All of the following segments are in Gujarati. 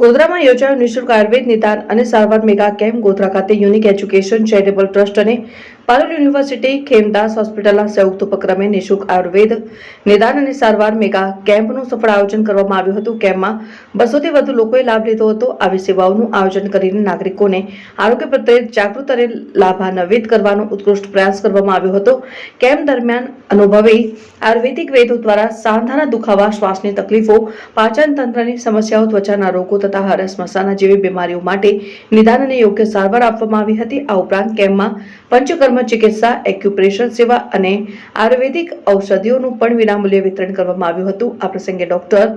ગોધરામાં યોજાયો નિઃશુલ્ક આયુર્વેદ નિદાન અને સારવાર મેગા કેમ્પ ગોધરા ખાતે યુનિક એજ્યુકેશન ચેરિટેબલ ટ્રસ્ટ અને પારુલ યુનિવર્સિટી ખેમદાસ હોસ્પિટલના સંયુક્ત ઉપક્રમે નિઃશુલ્ક આયુર્વેદ નિદાન અને સારવાર મેગા કેમ્પનું સફળ આયોજન કરવામાં આવ્યું હતું. કેમ્પમાં બસોથી વધુ લોકોએ લાભ લીધો હતો. આવી સેવાઓનું આયોજન કરીને નાગરિકોને આરોગ્ય પ્રત્યે જાગૃત અને લાભાન્વિત કરવાનો ઉત્કૃષ્ટ પ્રયાસ કરવામાં આવ્યો હતો. કેમ્પ દરમિયાન અનુભવી આયુર્વેદિક વેદો દ્વારા સાંધાના દુખાવા, શ્વાસની તકલીફો, પાચન તંત્રની સમસ્યાઓ, ત્વચાના રોગો તથા હરસ મસાના જેવી બીમારીઓ માટે નિદાન અને યોગ્ય સારવાર આપવામાં આવી હતી. આ ઉપરાંત કેમ્પમાં પંચકર્મ ચિકિત્સા એક્યુપ્રેશર સેવા અને આયુર્વેદિક ઔષધિઓનું પણ વિનામૂલ્યે વિતરણ કરવામાં આવ્યું હતું. આ પ્રસંગે ડોક્ટર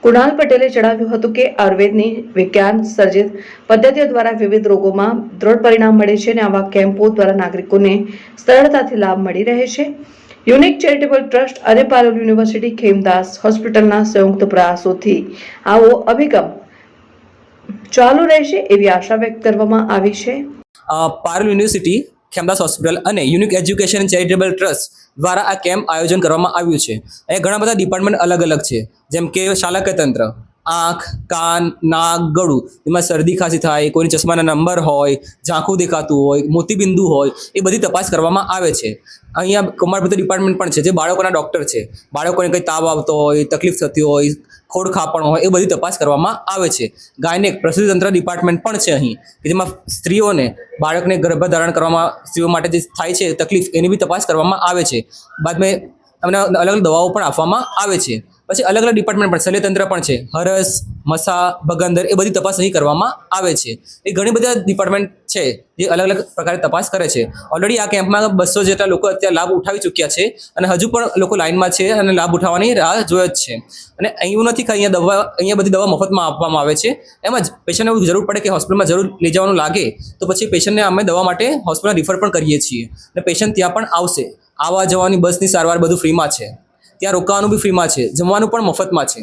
કુણાલ પટેલે જણાવ્યું હતું કે આયુર્વેદની વિજ્ઞાન સર્જિત પદ્ધતિઓ દ્વારા વિવિધ રોગોમાં દ્રઢ પરિણામ મળે છે અને આવા કેમ્પો દ્વારા નાગરિકોને સરળતાથી લાભ મળી રહે છે. યુનિક ચેરિટેબલ ટ્રસ્ટ અને પારુલ યુનિવર્સિટી ખેમદાસ હોસ્પિટલના સંયુક્ત પ્રયાસોથી આવો અભિગમ ચાલુ રહેશે એવી આશા વ્યક્ત કરવામાં આવી છે. અ, યુનિવર્સિટી ખેમદાસ હોસ્પિટલ અને યુનિક એજ્યુકેશન ચેરિટેબલ ટ્રસ્ટ દ્વારા આ કેમ્પ આયોજન કરવામાં આવ્યું છે. અહીંયા ઘણા બધા ડિપાર્ટમેન્ટ અલગ અલગ છે, જેમ કે શાલાકય તંત્ર. આંખ, કાન, નાક, ગળું. એમાં શરદી ખાંસી થાય, કોઈની ચશ્માના નંબર હોય, ઝાંખું દેખાતું હોય મોતીબિંદુ હોય, એ બધી તપાસ કરવામાં આવે છે. અહીંયા કુમારપતિ ડિપાર્ટમેન્ટ પણ છે, જે બાળકોના ડૉક્ટર છે. બાળકોને કંઈ તાવ આવતો હોય, તકલીફ થતી હોય, ખોડ ખાપણ હોય, એ બધી તપાસ કરવામાં આવે છે. ગાયનેક પ્રસૂતિતંત્ર ડિપાર્ટમેન્ટ પણ છે અહીં, કે જેમાં સ્ત્રીઓને બાળકને ગર્ભધારણ કરવામાં, સ્ત્રીઓ માટે જે થાય છે તકલીફ, એની બી તપાસ કરવામાં આવે છે. બાદમાં એમને અલગ અલગ દવાઓ પણ આપવામાં આવે છે. પછી અલગ અલગ ડિપાર્ટમેન્ટ પણ શલ્યતંત્ર પણ છે. હરસ, મસા ભગંદર એ બધી તપાસ અહીં કરવામાં આવે છે. એ ઘણી બધા ડિપાર્ટમેન્ટ છે જે અલગ અલગ પ્રકારે તપાસ કરે છે. ઓલરેડી આ કેમ્પમાં બસો જેટલા લોકો અત્યારે લાભ ઉઠાવી ચૂક્યા છે અને હજુ પણ લોકો લાઇનમાં છે અને લાભ ઉઠાવવાની રાહ જોઈ જ છે. અને એવું નથી કે અહીંયા દવા, અહીંયા બધી દવા મફતમાં આપવામાં આવે છે. એમ જ પેશન્ટને જરૂર પડે કે હોસ્પિટલમાં જરૂર લઈ જવાનું લાગે, તો પછી પેશન્ટને અમે દવા માટે હોસ્પિટલ રિફર પણ કરીએ છીએ. અને પેશન્ટ ત્યાં પણ આવશે. આવવા જવાની બસની સારવાર બધું ફ્રીમાં છે. ત્યાં રોકાવાનું બી ફ્રીમાં છે, જમવાનું પણ મફતમાં છે.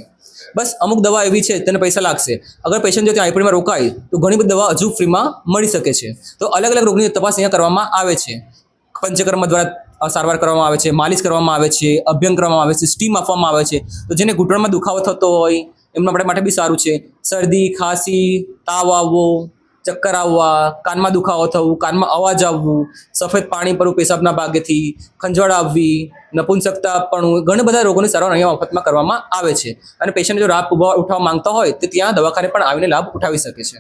બસ અમુક દવા એવી છે, તેને પૈસા લાગશે. અગર પેશન્ટ જો ત્યાં આઈપીડીમાં રોકાય, તો ઘણી બધી દવા હજુ ફ્રીમાં મળી શકે છે. તો અલગ અલગ રોગની તપાસ અહીંયા કરવામાં આવે છે. પંચકર્મ દ્વારા સારવાર કરવામાં આવે છે, માલિશ કરવામાં આવે છે, અભ્યંગ કરવામાં આવે છે, સ્ટીમ આપવામાં આવે છે. તો જેને ઘૂંટણમાં દુખાવો થતો હોય, એમના માટે માટે બી સારું છે. શરદી, ખાંસી, તાવ આવવો ચક્કર આવવા, કાનમાં દુખાવો થવું, કાનમાં અવાજ આવવું, સફેદ પાણી પરવું પેશાબના ભાગેથી ખંજવાળ આવવી, નપુંસકતા પણ ઘણા બધા રોગોની સારવાર અહીંયા મફતમાં કરવામાં આવે છે. અને પેશન્ટ જો લાભ ઉઠાવવા માંગતા હોય, તો ત્યાં દવાખાને પણ આવીને લાભ ઉઠાવી શકે છે.